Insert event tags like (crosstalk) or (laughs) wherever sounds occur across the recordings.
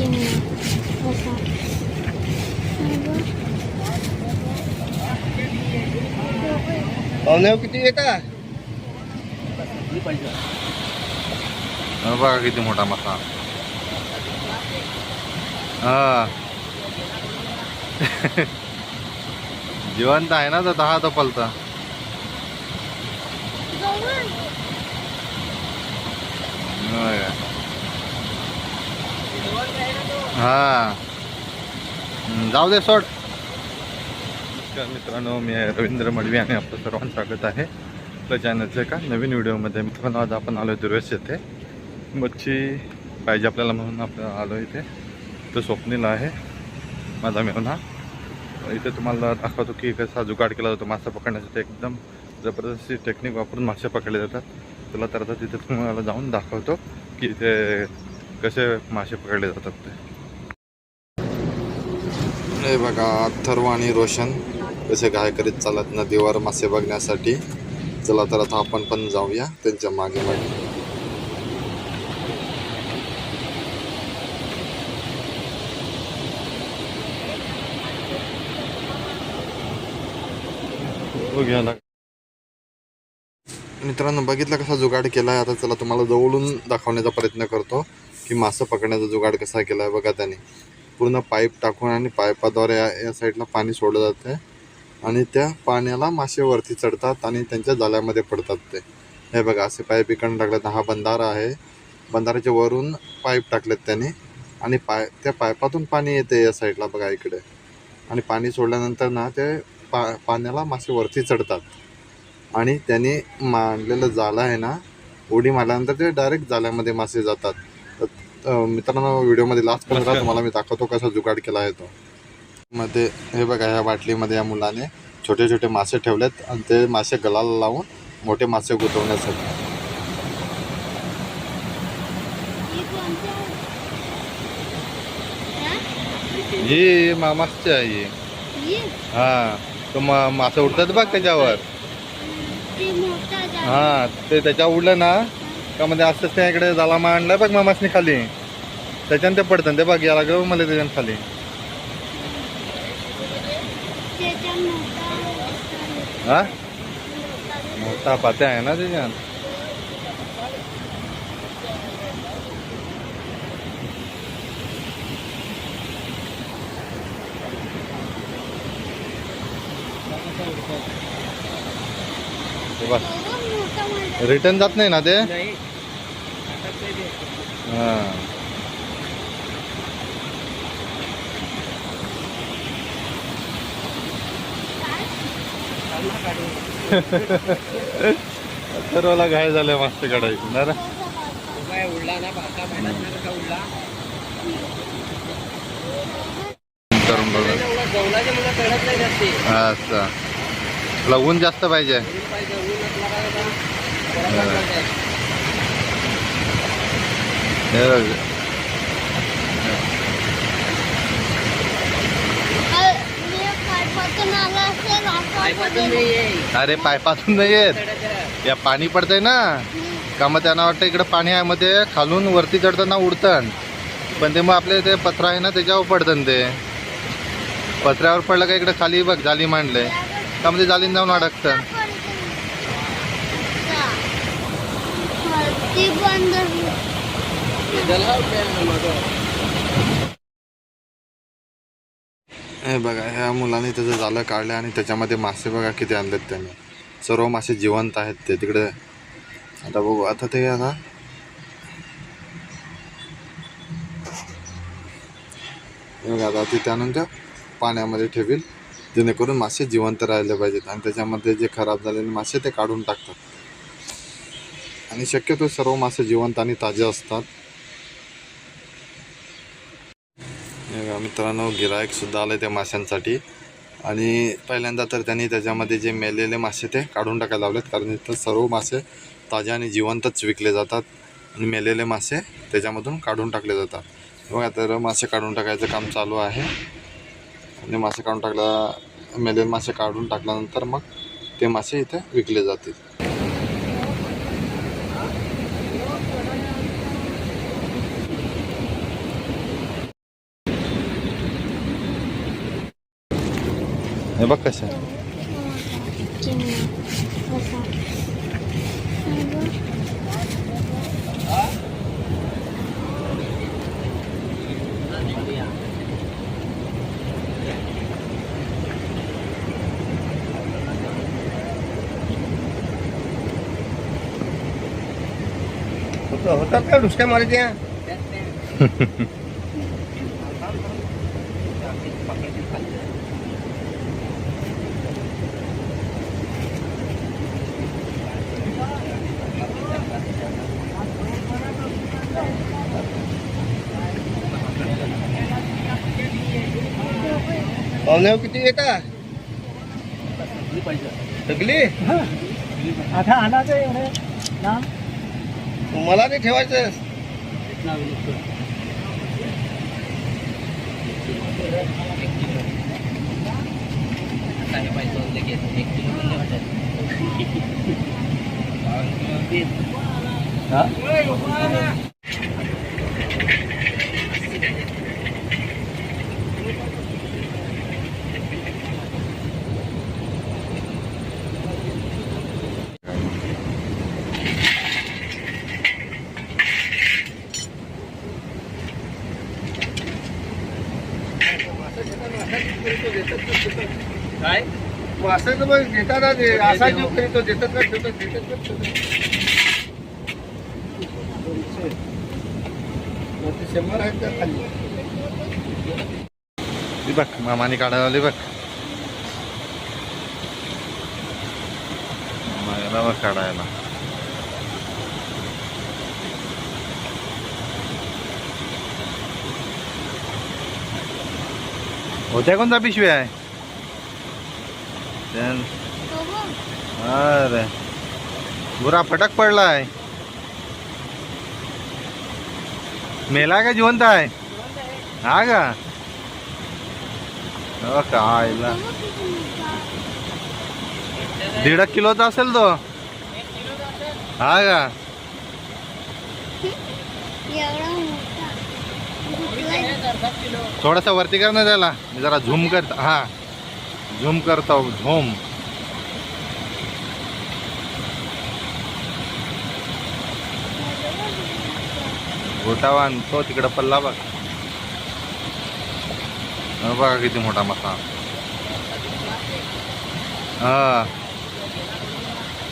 चिमणा असा पाहुणे किती येता? हा बघा किती मोठा मासा हा. (laughs) जिवंत आहे ना तर दहा तो पलता. होय. हां. जाऊ दे सोड. नमस्कार मित्रांनो मी रवींद्र मडवी आणि आपलं सर्वांचं स्वागत आहे. आपल्या चॅनलच्या एका नवीन व्हिडिओमध्ये मित्रांनो आज आपण आलो दुर्वेश येथे. मच्छी पाहिजे आपल्याला म्हणून आपण आलो इथे. तो स्वप्नील आहे. माझा मेहना इथे तुम्हाला दाखवतो की कसा जुगाड केला जातो. मासा पकडण्यासाठी एकदम जबरदस्ती टेक्निक वापरून मासे पकडले जातात. तुला तर आता तिथे तुम्हाला जाऊन दाखवतो की इथे कसे मासे पकडले जातात ते? बघा अथर्व आणि रोशन कसे काय करीत चालत नदीवर मासे बघण्यासाठी. चला तर आता आपण पण जाऊया त्यांच्या मागे मागे. मित्रांनो बघितलं कसा जुगाड केलाय? आता चला तुम्हाला जवळून दाखवण्याचा प्रयत्न करतो. की मासं पकडण्याचा जुगाड कसा केला आहे बघा त्याने. पूर्ण पाईप टाकून आणि पाईपाद्वारे या या साईडला पाणी सोडलं जाते आणि त्या पाण्याला मासे वरती चढतात आणि त्यांच्या जाळ्यामध्ये पडतात ते. हे बघा असे पाईप इकडून टाकलेत. हा बंधारा आहे. बंधाऱ्याच्या वरून पाईप टाकलेत त्याने. आणि पाय त्या पायपातून पाणी येते या साईडला बघा इकडे. आणि पाणी सोडल्यानंतर ना ते पा पाण्याला मासे वरती चढतात. आणि त्याने मांडलेलं जाळं आहे ना उडी मारल्यानंतर ते डायरेक्ट जाळ्यामध्ये मासे जातात. मित्रांनो व्हिडिओमध्ये लास्ट पर्यंत तुम्हाला मी दाखवतो कसा जुगाड केला आहे तो. मध्ये हे बघा ह्या बाटलीमध्ये या मुलाने छोटे छोटे मासे ठेवलेत आणि ते मासे गलाला लावून मोठे मासे गुंतवण्यासाठी. ही मामाची आहे. ही. हा तो मा मासे उडतात बघ त्याच्यावर. हा ते त्याच्यावर उडलं ना त्यामध्ये मध्ये असंच त्या इकडे जाला मांडलाय बघ मामासनी खाली. त्याच्यानं ते पडतं ते बघ याला गं मला त्याच्यानं खाली. हा? मोठा पात्या आहे ना त्याच्यात. रिटर्न जात नाही ना ते? हा. (laughs) सर्वला घाय झालं मस्त काढायचं ना? हा, तुला ऊन जास्त पाहिजे. अरे पायपातून नाही येत. या पाणी पडतंय ना. का मग त्यांना वाटतं इकडं पाणी आहे मग ते खालून वरती चढताना उडतं पण ते मग आपले ते पत्रा आहे ना त्याच्यावर पडतं ते. पत्र्यावर पडलं का इकडं खाली बघ जाली मांडले. का मग ते जालीन जाऊन अडकतं हे बघा ह्या मुलाने त्याचं जालं काढलं आणि त्याच्यामध्ये मासे बघा किती आणलेत त्याने. सर्व मासे जिवंत आहेत ते तिकडे. आता बघू आता ते आता. बघा आता ते त्यानंतर पाण्यामध्ये ठेवील जेणेकरून मासे जिवंत राहिले पाहिजेत आणि त्याच्यामध्ये जे खराब झालेले मासे ते काढून टाकतात. आणि शक्यतो सर्व मासे जिवंत आणि ताजे असतात हे बघा मित्रांनो गिरायकसुद्धा आलं त्या माशांसाठी. आणि पहिल्यांदा तर त्यांनी त्याच्यामध्ये जे मेलेले मासे ते काढून टाकायला लावलेत कारण इथं सर्व मासे ताजे आणि जिवंतच विकले जातात. आणि मेलेले मासे त्याच्यामधून काढून टाकले जातात. बघा तर मासे काढून टाकायचं काम चालू आहे. आणि मासे काढून टाकला मेलेले मासे काढून टाकल्यानंतर मग ते मासे इथे विकले जातील. हे बघ कशा होतं- होतात का दुसऱ्या मारायच्या पाहुण्यावर किती येतात सगळी? आता आणायचं एवढे लांब? मला नाही ठेवायचं. काय मासाचं मग घेताना असा जीव करीतो देतात का ठेवतात देतात का ठेवतात शंभर आहेत का खाली. बघ मामाने काढायला बघ. मायाला बघ काढायला. होत्या कोणता पिशवी आहे? अरे. बुरा फटक पडलाय. मेला का जिवंत आहे? हा का? हो का आईला दीड एक किलोचा असेल तो. हा का? थोडासा वरती कर ना त्याला. मी जरा झूम करत हा. झूम करतो झूम। गोटावान तो तिकडं पल्ला बघ. हा बघा किती मोठा मसा हा.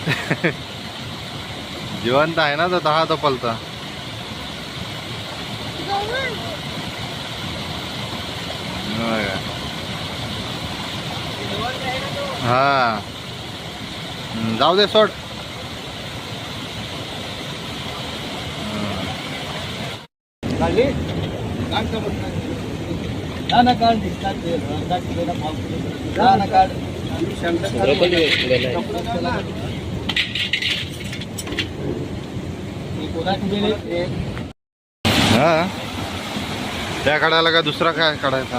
(laughs) जिवंत आहे ना तो दहा तो पलता. बघा. हा. जाऊ दे सोड. काढली. ना काढ काढ. हा त्या काढायला का दुसरा काय काढायचा?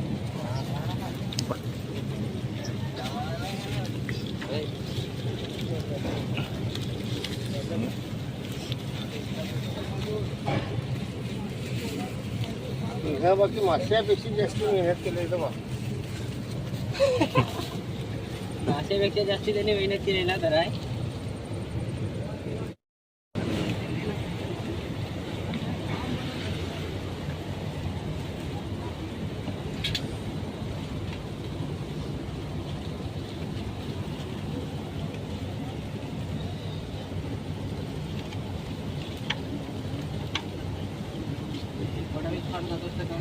ह्या बाकी मागच्यापेक्षा जास्त मेहनत केली इथं बा. माशापेक्षा जास्त त्याने मेहनत केली ना तर आहे थोडा वेळ फार जात असतं काय गरमच करेल ना वाचायला कितीच याच्यावर पण पडते. याच्यावर पण पडते.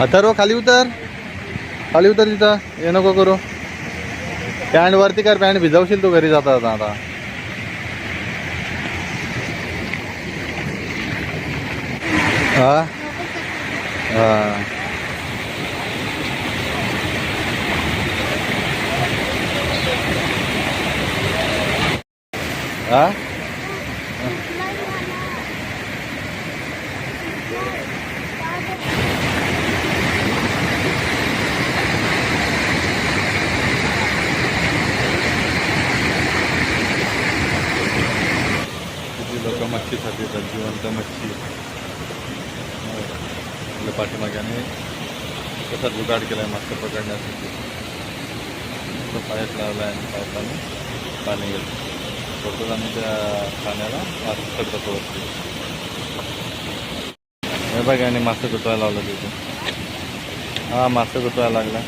अथर्व खाली उतर. खाली उतर तिथं. हे नको करू. पॅन्ट वरती कर पॅन्ट भिजवशील तू घरी जाता जाता. आता हा हा हा किती लोक मच्छीसाठी येतात जिवंत मच्छी आपल्या पाठीमाग्याने कसा जुगाड केला आहे मासे पकडण्यासाठी. तो पायात लावला आहे आणि पायपाने पाणी गेलं. सोडतात आम्ही त्या पाण्याला मासे पडतात वरती हे बघा आणि मासे गुतवायला लावलं तिथे. हा मासे गुतवायला लागला.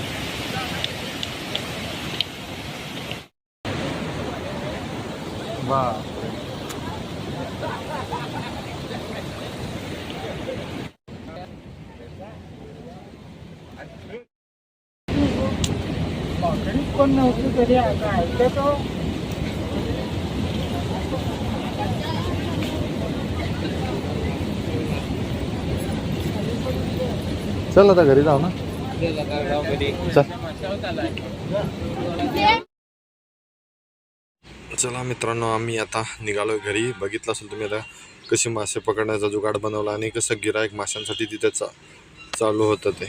वा. कोण नव्हती तरी आता ऐकतो चल आता घरी जाऊ ना. चला. मित्रांनो आम्ही आता निघालो घरी. बघितलं असेल तुम्ही आता कशी मासे पकडण्याचा जुगाड बनवला आणि कसं गिरायक माशांसाठी तिथे चा चालू होतं ते.